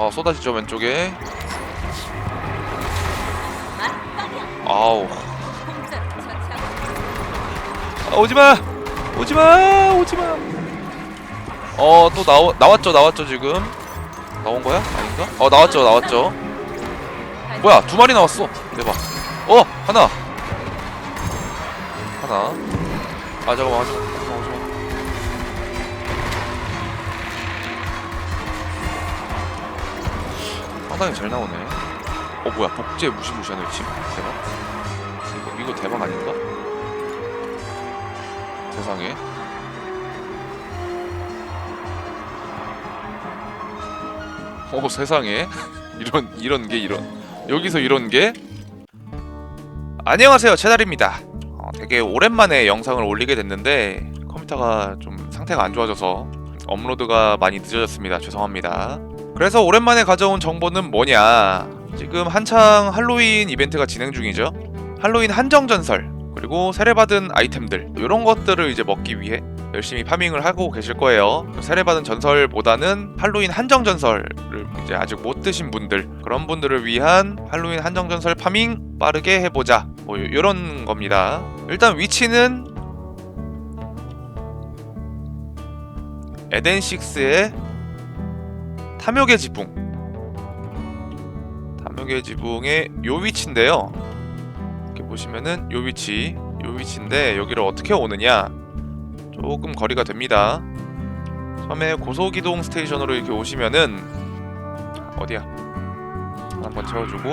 어 쏟아지죠 왼쪽에. 아우. 아, 오지마! 오지마! 오지마! 어 또 나오 나왔죠 나왔죠 지금? 나온 거야? 아닌가? 어 나왔죠 나왔죠. 뭐야 두 마리 나왔어. 대박. 어 하나. 하나. 아 잠깐만 상당히 잘 나오네. 어 뭐야 복제 무시무시한 외침 대박. 이거 이거 대박 아닌가? 세상에. 어 세상에. 이런 이런 게 이런. 여기서 이런 게? 안녕하세요 채달입니다. 어, 되게 오랜만에 영상을 올리게 됐는데 컴퓨터가 좀 상태가 안 좋아져서 업로드가 많이 늦어졌습니다. 죄송합니다 그래서 오랜만에 가져온 정보는 뭐냐 지금 한창 할로윈 이벤트가 진행 중이죠 할로윈 한정전설 그리고 세례받은 아이템들 이런 것들을 이제 먹기 위해 열심히 파밍을 하고 계실 거예요. 세례받은 전설보다는 할로윈 한정 전설을 이제 아직 못 드신 분들 그런 분들을 위한 할로윈 한정 전설 파밍 빠르게 해보자 뭐 이런 겁니다. 일단 위치는 에덴 6의 탐욕의 지붕. 탐욕의 지붕의 요 위치인데요. 이렇게 보시면은 요 위치 요 위치인데 여기를 어떻게 오느냐. 조금 거리가 됩니다. 처음에 고속이동 스테이션으로 이렇게 오시면은 어디야? 한번 채워주고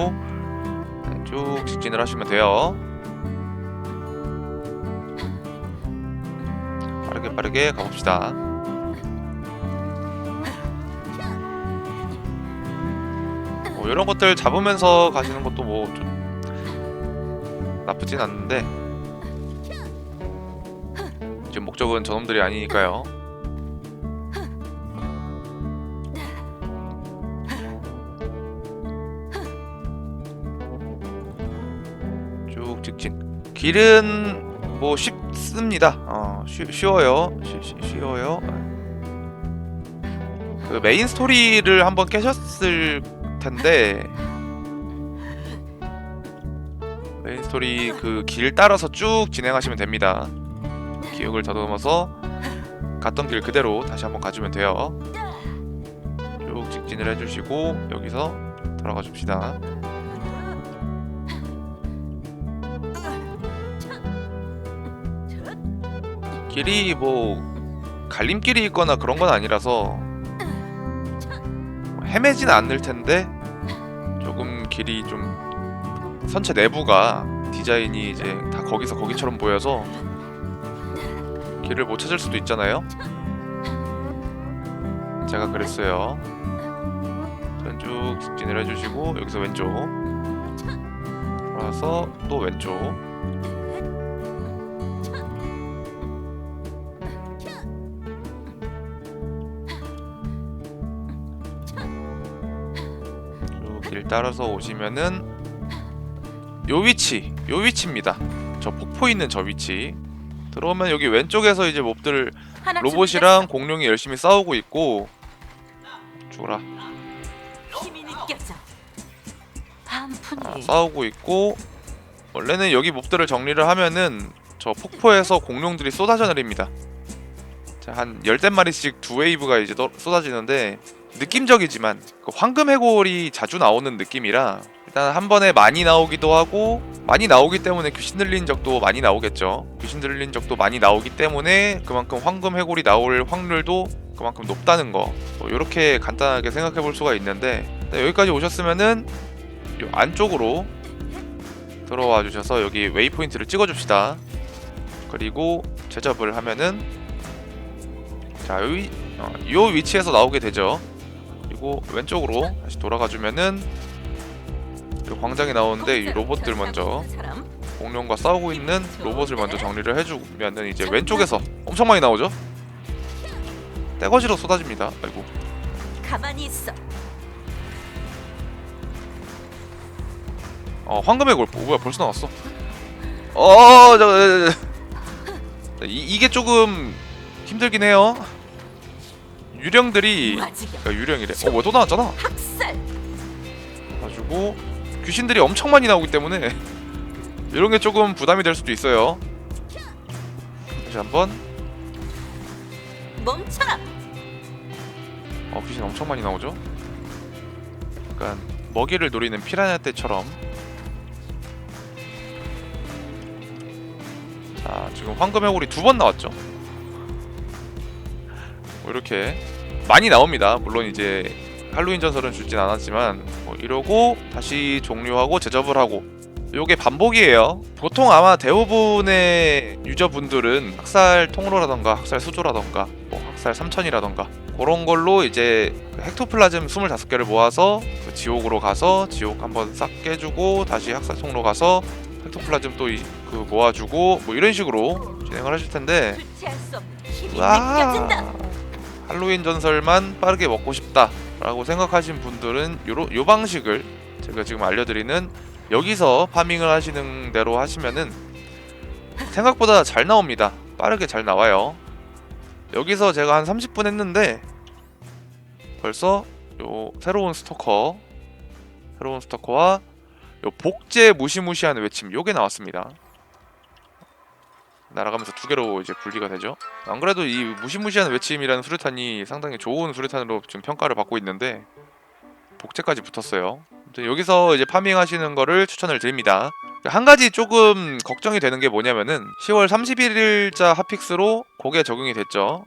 네, 쭉 직진을 하시면 돼요. 빠르게 빠르게 가봅시다 뭐 이런 것들 잡으면서 가시는 것도 뭐 좀 나쁘진 않는데 지금 목적은 저놈들이 아니니까요. 쭉 직진. 길은 뭐 쉽습니다. 어, 쉬, 쉬워요. 쉬, 쉬, 쉬워요. 그 메인 스토리를 한번 깨셨을 텐데 메인 스토리 그 길 따라서 쭉 진행하시면 됩니다. 기억을 더듬어서 갔던 길 그대로 다시 한번 가주면 돼요. 쭉 직진을 해주시고 여기서 돌아가 줍시다. 길이 뭐 갈림길이 있거나 그런 건 아니라서 헤매진 않을 텐데 길이 좀 선체 내부가 디자인이 이제 다 거기서 거기처럼 보여서 길을 못 찾을 수도 있잖아요. 제가 그랬어요. 전 쭉 직진을 해주시고 여기서 왼쪽 돌아서 또 왼쪽 길 따라서 오시면은 요 위치 요 위치입니다. 저 폭포 있는 저 위치. 들어오면 여기 왼쪽에서 이제 몹들 로봇이랑 공룡이 열심히 싸우고 있고. 죽어라. 아, 싸우고 있고. 원래는 여기 몹들을 정리를 하면은 저 폭포에서 공룡들이 쏟아져 내립니다. 자, 한 열댓 마리씩 두 웨이브가 이제 떠- 쏟아지는데 느낌적이지만 그 황금 해골이 자주 나오는 느낌이라 일단 한 번에 많이 나오기도 하고 많이 나오기 때문에 귀신 들린 적도 많이 나오겠죠. 귀신 들린 적도 많이 나오기 때문에 그만큼 황금 해골이 나올 확률도 그만큼 높다는 거. 이렇게 간단하게 생각해 볼 수가 있는데 여기까지 오셨으면은 요 안쪽으로 들어와 주셔서 여기 웨이포인트를 찍어 줍시다. 그리고 제접을 하면은 자 여기 어, 요 위치에서 나오게 되죠 그리고 왼쪽으로 다시 돌아가 주면은 요 광장이 나오는데 이 로봇들 먼저 사람? 공룡과 싸우고 있는 로봇을 먼저 정리를 해주면은 이제 왼쪽에서 엄청 많이 나오죠 떼거지로 쏟아집니다 아이고 가만히 있어. 어 황금의 골 어, 뭐야 벌써 나왔어 어 저, 저, 저, 저. 이, 이게 조금 힘들긴 해요 유령들이. 야, 유령이래 어 뭐야 또 나왔잖아. 가지고 귀신들이 엄청 많이 나오기 때문에 이런 게 조금 부담이 될 수도 있어요. 다시 한번 멈춰라. 어 귀신 엄청 많이 나오죠. 약간 먹이를 노리는 피라냐 때처럼. 자 지금 황금 해골이 두 번 나왔죠. 뭐 이렇게 많이 나옵니다. 물론 이제 할로윈 전설은 줄진 않았지만 뭐 이러고 다시 종료하고 제접을 하고 요게 반복이에요. 보통 아마 대부분의 유저분들은 학살 통로라던가 학살 수조라던가 뭐 학살 3000이라던가 그런 걸로 이제 그 헥토플라즘 25개를 모아서 그 지옥으로 가서 지옥 한번 싹 깨주고 다시 학살 통로 가서 헥토플라즘 또 그 모아주고 뭐 이런 식으로 진행을 하실 텐데 와. 할로윈 전설만 빠르게 먹고 싶다라고 생각하신 분들은 요로, 요 방식을 제가 지금 알려드리는 여기서 파밍을 하시는 대로 하시면은 생각보다 잘 나옵니다. 빠르게 잘 나와요. 여기서 제가 한 30분 했는데 벌써 요 새로운 스토커 새로운 스토커와 요 복제 무시무시한 외침 요게 나왔습니다. 날아가면서 두 개로 이제 분리가 되죠. 안 그래도 이 무시무시한 외침이라는 수류탄이 상당히 좋은 수류탄으로 지금 평가를 받고 있는데 복제까지 붙었어요. 여기서 이제 파밍하시는 거를 추천을 드립니다. 한 가지 조금 걱정이 되는 게 뭐냐면은 10월 31일자 핫픽스로 그게 적용이 됐죠.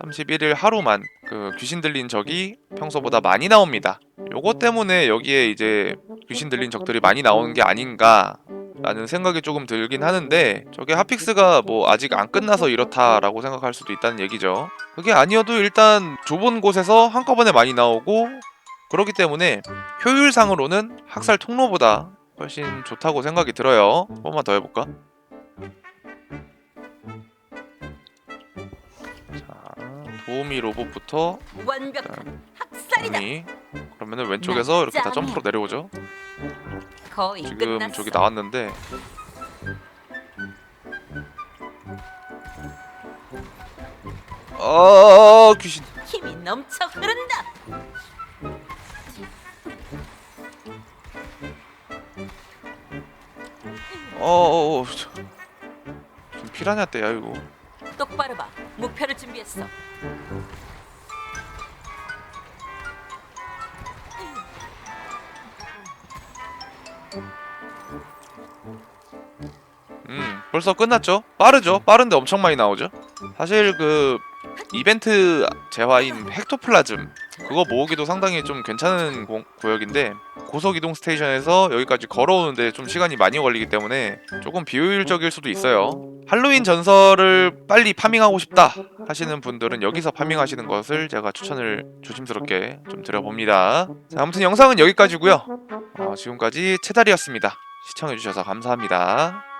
31일 하루만 그 귀신 들린 적이 평소보다 많이 나옵니다. 요거 때문에 여기에 이제 귀신 들린 적들이 많이 나오는 게 아닌가 라는 생각이 조금 들긴 하는데 저게 핫픽스가 뭐 아직 안 끝나서 이렇다라고 생각할 수도 있다는 얘기죠. 그게 아니어도 일단 좁은 곳에서 한꺼번에 많이 나오고 그렇기 때문에 효율상으로는 학살 통로보다 훨씬 좋다고 생각이 들어요. 한 번만 더 해볼까? 자, 도우미 로봇부터 완벽한 학살이다. 도우미 그러면은 왼쪽에서 이렇게 다 점프로 내려오죠. 거의 지금 끝났어. 저기 나왔는데 어 귀신 힘이 넘쳐 흐른다. 어어어 좀 피라냐 때야 이거 똑바로 봐. 목표를 준비했어. 벌써 끝났죠 빠르죠 빠른데 엄청 많이 나오죠 사실 그 이벤트 재화인 헥토플라즘 그거 모으기도 상당히 좀 괜찮은 고, 구역인데 고속 이동 스테이션에서 여기까지 걸어오는데 좀 시간이 많이 걸리기 때문에 조금 비효율적일 수도 있어요. 할로윈 전설을 빨리 파밍하고 싶다 하시는 분들은 여기서 파밍하시는 것을 제가 추천을 조심스럽게 좀 드려봅니다. 자, 아무튼 영상은 여기까지고요. 어, 지금까지 채달이었습니다. 시청해주셔서 감사합니다.